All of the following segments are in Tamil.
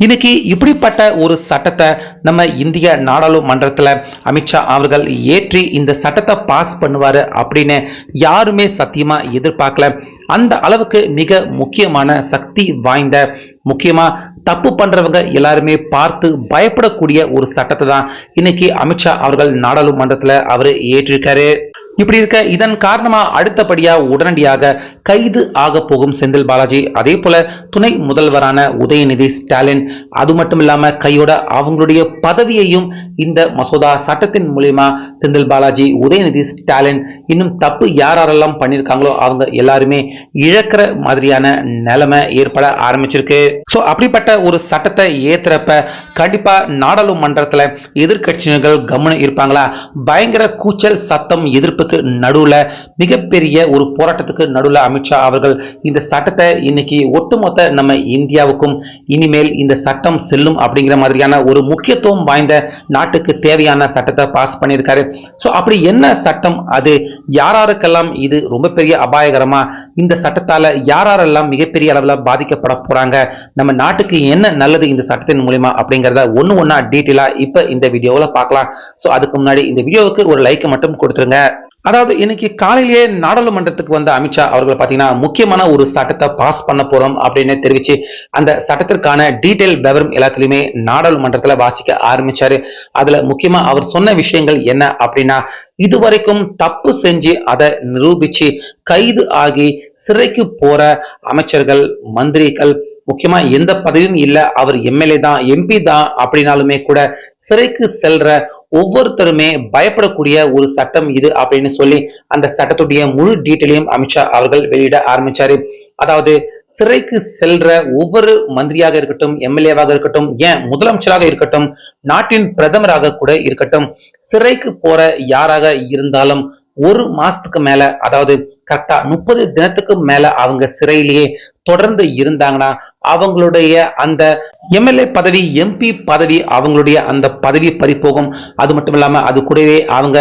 இன்னைக்கு இப்படிப்பட்ட ஒரு சட்டத்தை நம்ம இந்திய நாடாளுமன்றத்தில் அமித்ஷா அவர்கள் ஏற்றி இந்த சட்டத்தை பாஸ் பண்ணுவாரு அப்படின்னு யாருமே சத்தியமா எதிர்பார்க்கல. அந்த அளவுக்கு மிக முக்கியமான சக்தி வாய்ந்த முக்கியமா தப்பு பண்றவங்க எல்லாருமே பார்த்து பயப்படக்கூடிய ஒரு சட்டத்தை தான் இன்னைக்கு அமித்ஷா அவர்கள் நாடாளுமன்றத்தில் அவர் ஏற்றிருக்காரு. இப்படி இருக்க இதன் காரணமா அடுத்தபடியாக உடனடியாக கைது ஆக போகும் செந்தில் பாலாஜி. அதே போல துணை முதல்வரான உதயநிதி ஸ்டாலின் அது மட்டும் இல்லாம கையோட அவங்களுடைய பதவியையும் இந்த மசோதா சட்டத்தின் மூலியமா செந்தில் பாலாஜி உதயநிதி ஸ்டாலின் இன்னும் தப்பு யார் யாரெல்லாம் பண்ணியிருக்காங்களோ அவங்க எல்லாருமே இழக்கிற மாதிரியான நிலைமை ஏற்பட ஆரம்பிச்சிருக்கு. ஸோ அப்படிப்பட்ட ஒரு சட்டத்தை ஏத்துறப்ப கண்டிப்பா நாடாளுமன்றத்துல எதிர்கட்சியினர்கள் கவனம் இருப்பாங்களா? பயங்கர கூச்சல் சத்தம் எதிர்ப்புக்கு நடுவுல மிகப்பெரிய ஒரு போராட்டத்துக்கு நடுவுல அமித்ஷா அவர்கள் இந்த சட்டத்தை இன்னைக்கு ஒட்டுமொத்த நம்ம இந்தியாவுக்கும் இனிமேல் இந்த சட்டம் செல்லும் அப்படிங்கிற மாதிரியான ஒரு முக்கியத்துவம் வாய்ந்த நாட்டுக்கு தேவையான சட்டத்தை பாஸ் பண்ணியிருக்காரு. ஸோ அப்படி என்ன சட்டம் அது? யாராருக்கெல்லாம் இது ரொம்ப பெரிய அபாயகரமா? இந்த சட்டத்தால யாரெல்லாம் மிகப்பெரிய அளவில் பாதிக்கப்பட போறாங்க? நம்ம நாட்டுக்கு என்ன நல்லது இந்த சட்டத்தின் மூலியமா அப்படிங்கிறத ஒன்று ஒன்றா டீட்டெயிலாக இப்போ இந்த வீடியோவில் பார்க்கலாம். ஸோ அதுக்கு முன்னாடி இந்த வீடியோவுக்கு ஒரு லைக் மட்டும் கொடுத்துருங்க. அதாவது இன்னைக்கு காலையிலேயே நாடாளுமன்றத்துக்கு வந்த அமித்ஷா அவர்கள் பார்த்தீங்கன்னா முக்கியமான ஒரு சட்டத்தை பாஸ் பண்ண போறோம் அப்படின்னு தெரிவிச்சு அந்த சட்டத்திற்கான டீட்டெயில் விவரம் எல்லாத்துலயுமே நாடாளுமன்றத்தில் வாசிக்க ஆரம்பிச்சாரு. அதுல முக்கியமா அவர் சொன்ன விஷயங்கள் என்ன அப்படின்னா இதுவரைக்கும் தப்பு செஞ்சு அதை நிரூபிச்சு கைது ஆகி சிறைக்கு போற அமைச்சர்கள் மந்திரிகள் முக்கியமா எந்த பதவியும் இல்ல அவர் எம்எல்ஏ தான் எம்பி தான் அப்படின்னாலுமே கூட சிறைக்கு செல்ற ஒவ்வொருத்தருமே பயப்படக்கூடிய ஒரு சட்டம் இது அப்படின்னு சொல்லி அந்த சட்டத்துடைய முழு டீட்டெயிலையும் அமித்ஷா அவர்கள் வெளியிட ஆரம்பிச்சாரு. அதாவது சிறைக்கு செல்ற ஒவ்வொரு மந்திரியாக இருக்கட்டும் எம்எல்ஏவாக இருக்கட்டும் ஏன் முதலமைச்சராக இருக்கட்டும் நாட்டின் பிரதமராக கூட இருக்கட்டும் சிறைக்கு போற யாராக இருந்தாலும் ஒரு மாசத்துக்கு மேல அதாவது கரெக்டா முப்பது தினத்துக்கு மேல அவங்க சிறையிலேயே தொடர்ந்து இருந்தாங்கன்னா அவங்களுடைய அந்த எம்எல்ஏ பதவி எம்பி பதவி அவங்களுடைய அந்த பதவி பறிப்போகும். அது மட்டும் இல்லாம அது கூடவே அவங்க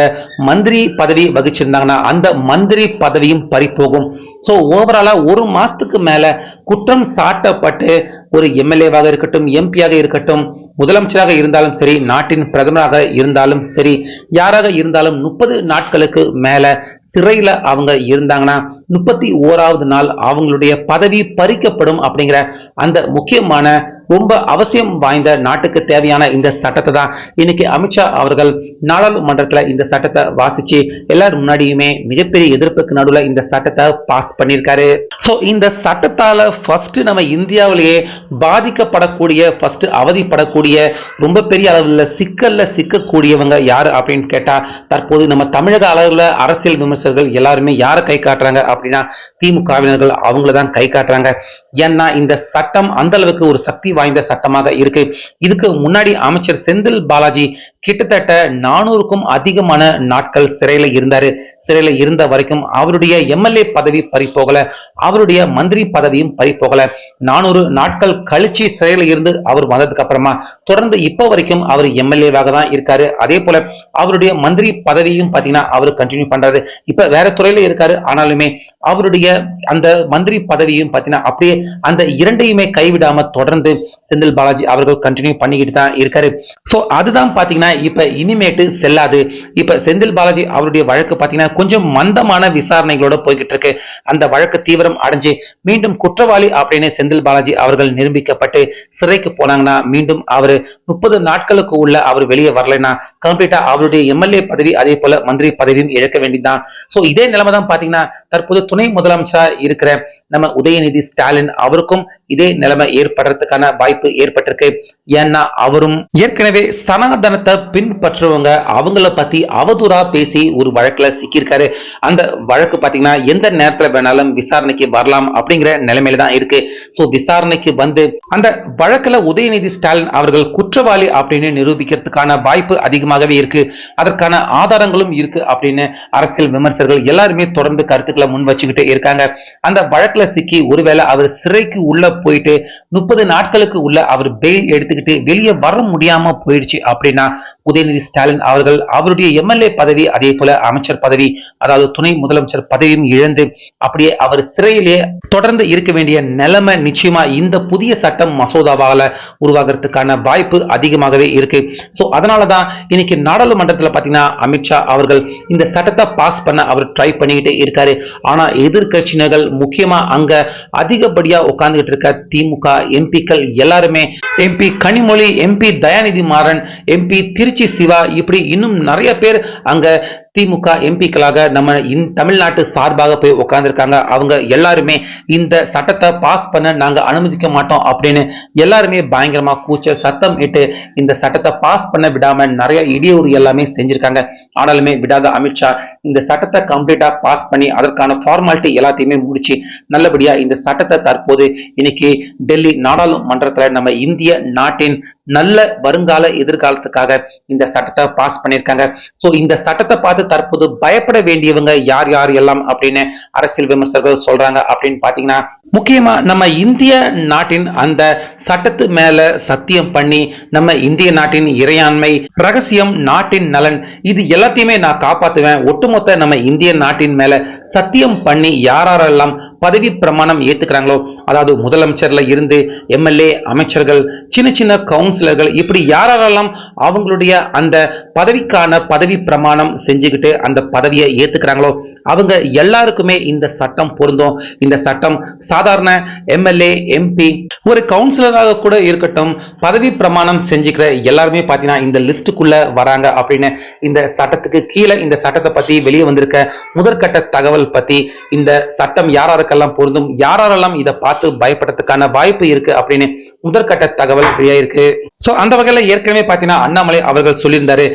மந்திரி பதவி வகிச்சிருந்தாங்கன்னா அந்த மந்திரி பதவியும் பறிப்போகும். ஸோ ஓவராலா ஒரு மாசத்துக்கு மேல குற்றம் சாட்டப்பட்டு ஒரு எம்எல்ஏவாக இருக்கட்டும் எம்பியாக இருக்கட்டும் முதலமைச்சராக இருந்தாலும் சரி நாட்டின் பிரதமராக இருந்தாலும் சரி யாராக இருந்தாலும் முப்பது நாட்களுக்கு மேல சிறையில அவங்க இருந்தாங்கன்னா முப்பத்தி ஓராவது நாள் அவங்களுடைய பதவி பறிக்கப்படும் அப்படிங்கிற அந்த முக்கியமான ரொம்ப அவசியம் வாய்ந்த நாட்டுக்கு தேவையான இந்த சட்டத்தை தான் இன்னைக்கு அமித்ஷா அவர்கள் நாடாளுமன்றத்தில் இந்த சட்டத்தை வாசிச்சு எல்லாரும் முன்னாடியுமே மிகப்பெரிய எதிர்ப்புக்கு நடுவில் இந்த சட்டத்தை பாஸ் பண்ணியிருக்காரு. ஸோ இந்த சட்டத்தால ஃபர்ஸ்ட் நம்ம இந்தியாவிலேயே பாதிக்கப்படக்கூடிய ஃபர்ஸ்ட் அவதிப்படக்கூடிய ரொம்ப பெரிய அளவில் சிக்கல்ல சிக்கக்கூடியவங்க யாரு அப்படின்னு கேட்டா தற்போது நம்ம தமிழக அளவில் அரசியல் விமர்சகர்கள் எல்லாருமே யாரை கை காட்டுறாங்க அப்படின்னா திமுகவினர்கள் அவங்கள தான் கை காட்டுறாங்க. ஏன்னா இந்த சட்டம் அந்த அளவுக்கு ஒரு சக்தி வாய்ந்த சட்டமாக இருக்கு. இதுக்கு முன்னாடி அமைச்சர் செந்தில் பாலாஜி கிட்டத்தட்ட நானூறுக்கும் அதிகமான நாட்கள் சிறையில இருந்தாரு. சிறையில இருந்த வரைக்கும் அவருடைய எம்எல்ஏ பதவி பறிப்போகல அவருடைய மந்திரி பதவியும் பறிப்போகல நானூறு நாட்கள் கழிச்சு சிறையில இருந்து அவர் வந்ததுக்கு அப்புறமா தொடர்ந்து இப்ப வரைக்கும் அவர் எம்எல்ஏவாக தான் இருக்காரு. அதே போல அவருடைய மந்திரி பதவியும் பாத்தீங்கன்னா அவர் கண்டினியூ பண்றாரு. இப்ப வேற துறையில இருக்காரு. ஆனாலுமே அவருடைய அந்த மந்திரி பதவியும் பாத்தீங்கன்னா அப்படியே அந்த இரண்டையுமே கைவிடாம தொடர்ந்து செந்தில் பாலாஜி அவர்கள் கண்டினியூ பண்ணிக்கிட்டு தான் இருக்காரு. சோ அதுதான் பாத்தீங்கன்னா இப்ப இனிமேட்டு செல்லாது. இப்ப செந்தில் பாலாஜி அவருடைய வழக்கு பாத்தீங்கன்னா கொஞ்சம் மந்தமான விசாரணைகளோட போய்கிட்டு இருக்கு அந்த வழக்கு தீவிரம் அடைஞ்சு மீண்டும் குற்றவாளி அப்படின்னு செந்தில் பாலாஜி அவர்கள் நிரூபிக்கப்பட்டு சிறைக்கு போனாங்கன்னா மீண்டும் அவரு முப்பது நாட்களுக்கு உள்ள அவர் வெளியே வரலைன்னா கம்ப்ளீட்டா அவருடைய எம்எல்ஏ பதவி அதே போல மந்திரி பதவியும் இழக்க வேண்டியதுதான். சோ இதே நிலைமை தான் பாத்தீங்கன்னா தற்போது துணை முதலமைச்சரா இருக்கிற நம்ம உதயநிதி ஸ்டாலின் அவருக்கும் இதே நிலைமை ஏற்படுறதுக்கான வாய்ப்பு ஏற்பட்டிருக்கு. ஏன்னா அவரும் ஏற்கனவே சனாதனத்தை பின்பற்றுவங்க அவங்கள பத்தி அவதூறா பேசி ஒரு வழக்குல சிக்கியிருக்காரு. அந்த வழக்கு பாத்தீங்கன்னா எந்த நேரத்துல வேணாலும் விசாரணைக்கு வரலாம் அப்படிங்கிற நிலைமையில தான் இருக்கு. சோ விசாரணைக்கு வந்து அந்த வழக்குல உதயநிதி ஸ்டாலின் அவர்கள் குற்றவாளி அப்படின்னு நிரூபிக்கிறதுக்கான வாய்ப்பு அதிகமாகவே இருக்கு. அதற்கான ஆதாரங்களும் இருக்கு அப்படின்னு அரசியல் விமர்சகர்கள் எல்லாருமே தொடர்ந்து கருத்துக்களை முன் வச்சுக்கிட்டு இருக்காங்க. அந்த வழக்குல சிக்கி ஒருவேளை அவர் சிறைக்கு உள்ள போயிட்டு முப்பது நாட்களுக்கு உள்ள அவர் பெயில் எடுத்துக்கிட்டு வெளியே வர முடியாம போயிடுச்சு அப்படின்னா உதயநிதி ஸ்டாலின் அவர்கள் அவருடைய எம்எல்ஏ பதவி அதே போல அமைச்சர் பதவி அதாவது துணை முதலமைச்சர் பதவியும் இழந்து அப்படியே அவர் சிறையிலே தொடர்ந்து இருக்க வேண்டிய நிலைமை நிச்சயமா இந்த புதிய சட்டம் மசோதாவால உருவாகிறதுக்கான வாய்ப்பு அதிகமாகவே இருக்கு. சோ அதனாலதான் இன்னைக்கு நாடாளுமன்றத்தில் பாத்தீங்கன்னா அமித்ஷா அவர்கள் இந்த சட்டத்தை பாஸ் பண்ண அவர் ட்ரை பண்ணிக்கிட்டே இருக்காரு. ஆனா எதிர்கட்சியினர்கள் முக்கியமா அங்க அதிகப்படியா உட்கார்ந்துகிட்டு இருக்க திமுக எம்பிக்கள் எல்லாருமே MP Kanimozhi MP Dayanidhi Maran MP Tiruchi Siva இப்படி இன்னும் நிறைய பேர் அங்க திமுக எம்பிக்களாக நம்ம இந் தமிழ்நாட்டு சார்பாக போய் உட்கார்ந்துருக்காங்க அவங்க எல்லாருமே இந்த சட்டத்தை பாஸ் பண்ண நாங்க அனுமதிக்க மாட்டோம் அப்படின்னு எல்லாருமே பயங்கரமா கூச்ச சத்தம் இட்டு இந்த சட்டத்தை பாஸ் பண்ண விடாம நிறைய இடையூறு எல்லாமே செஞ்சிருக்காங்க. ஆனாலுமே விடாத அமித்ஷா இந்த சட்டத்தை கம்ப்ளீட்டா பாஸ் பண்ணி அதற்கான ஃபார்மாலிட்டி எல்லாத்தையுமே முடிச்சு நல்லபடியா இந்த சட்டத்தை தற்போது இன்னைக்கு டெல்லி நாடாளுமன்றத்துல நம்ம இந்திய நாட்டின் நல்ல வருங்கால எதிர்காலத்துக்காக இந்த சட்டத்தை பாஸ் பண்ணியிருக்காங்க. சோ இந்த சட்டத்தை பார்த்து தற்போது பயப்பட வேண்டியவங்க யார் யார் எல்லாம் அப்படின்னு அரசியல் விமர்சகர்கள் சொல்றாங்க அப்படின்னு பாத்தீங்கன்னா முக்கியமா நம்ம இந்திய நாட்டின் அந்த சட்டத்து மேல சத்தியம் பண்ணி நம்ம இந்திய நாட்டின் இறையாண்மை ரகசியம் நாட்டின் நலன் இது எல்லாத்தையுமே நான் காப்பாத்துவேன் ஒட்டுமொத்த நம்ம இந்திய நாட்டின் மேல சத்தியம் பண்ணி யாரெல்லாம் பதவி பிரமாணம் ஏத்துக்கிறாங்களோ அதாவது முதலமைச்சர்ல இருந்து எம்எல்ஏ அமைச்சர்கள் சின்ன சின்ன கவுன்சிலர்கள் இப்படி யாரெல்லாம் அவங்களுடைய அந்த பதவிக்கான பதவி பிரமாணம் செஞ்சுக்கிட்டு அந்த பதவியை ஏத்துக்கிறாங்களோ அவங்க எல்லாருக்குமே இந்த சட்டம் பொருந்தும். இந்த சட்டம் சாதாரண எம்எல்ஏ எம்பி ஒரு கவுன்சிலராக கூட இருக்கட்டும் பதவி பிரமாணம் செஞ்சுக்கிற எல்லாருமே பார்த்தீங்கன்னா இந்த லிஸ்ட்டுக்குள்ள வராங்க அப்படின்னு இந்த சட்டத்துக்கு கீழே இந்த சட்டத்தை பத்தி வெளியே வந்திருக்க முதற்கட்ட தகவல் பத்தி இந்த சட்டம் யாராருக்கெல்லாம் பொருந்தும் யாரெல்லாம் இதை பார்த்து பயப்படுறதுக்கான வாய்ப்பு இருக்கு அப்படின்னு முதற்கட்ட தகவல் வெளியாயிருக்கு. சோ அந்த வகையில ஏற்கனவே பாத்தீங்கன்னா அண்ணாமலை அவர்கள் சொல்லியிருந்தாரு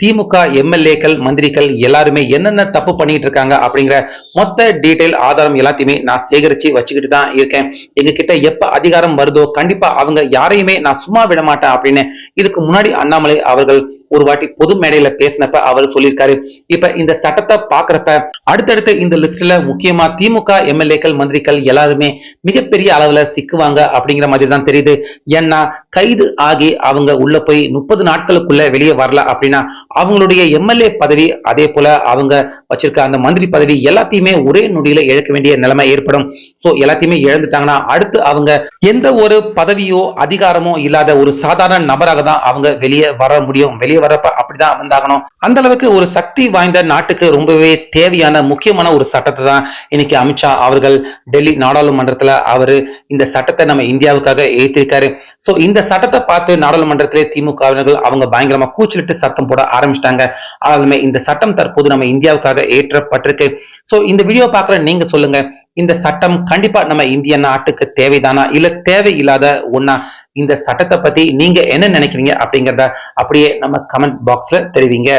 திமுக எம்எல்ஏக்கள் மந்திரிகள் எல்லாருமே என்னென்ன தப்பு பண்ணிட்டு இருக்காங்க அப்படிங்கிற மொத்த டீட்டெயில் ஆதாரம் எல்லாத்தையுமே நான் சேகரிச்சு வச்சுக்கிட்டு தான் இருக்கேன். எங்க கிட்ட எப்ப அதிகாரம் வருதோ கண்டிப்பா அவங்க யாரையுமே நான் சும்மா விட மாட்டேன் அப்படின்னு இதுக்கு முன்னாடி அண்ணாமலை அவர்கள் ஒரு வாட்டி பொது மேடையில பேசினப்ப அவர் சொல்லியிருக்காரு. இப்ப இந்த சட்டத்தை பாக்குறப்ப அடுத்தடுத்து இந்த லிஸ்ட்ல முக்கியமா திமுக எம்எல்ஏக்கள் மந்திரிகள் எல்லாருமே மிகப்பெரிய அளவுல சிக்குவாங்க அப்படிங்கிற மாதிரி தான் தெரியுது. ஏன்னா கைது ஆகி அவங்க உள்ள போய் முப்பது நாட்களுக்குள்ள வெளியே வரல அப்படின்னா அவங்களுடைய எம்எல்ஏ பதவி அதே போல அவங்க வச்சிருக்க அந்த மந்திரி பதவி எல்லாத்தையுமே ஒரே நொடியில இழக்க வேண்டிய நிலைமை ஏற்படும். சோ எல்லாத்தையுமே இழந்துட்டாங்கன்னா அடுத்து அவங்க எந்த ஒரு பதவியோ அதிகாரமோ இல்லாத ஒரு சாதாரண நபராக தான் அவங்க வெளியே வர முடியும். வெளியே வரப்ப அப்படிதான் வந்தாகணும். அந்த அளவுக்கு ஒரு சக்தி வாய்ந்த நாட்டுக்கு ரொம்பவே தேவையான முக்கியமான ஒரு சட்டத்தை தான் இன்னைக்கு அமித்ஷா அவர்கள் டெல்லி நாடாளுமன்றத்துல அவரு இந்த சட்டத்தை நம்ம இந்தியாவுக்காக ஏற்றிருக்காரு சோ இந்த சட்டத்தை பார்த்து நாடாளுமன்றத்திலே திமுகவினர்கள் அவங்க பயங்கரமா கூச்சலிட்டு சத்தம் போட ஆரம்பிச்சிட்டாங்க. ஆனாலுமே இந்த சட்டம் தற்போது நம்ம இந்தியாவுக்காக ஏற்றப்பட்டிருக்கு. சோ இந்த வீடியோ பார்க்குற நீங்க சொல்லுங்க. இந்த சட்டம் கண்டிப்பா நம்ம இந்திய நாட்டுக்கு தேவைதானா? இல்ல தேவையில்லாத ஒன்னா இந்த சட்டத்தை பத்தி நீங்க என்ன நினைக்கிறீங்க அப்படிங்கறத அப்படியே நம்ம கமெண்ட் பாக்ஸ்ல தெரிவிங்க.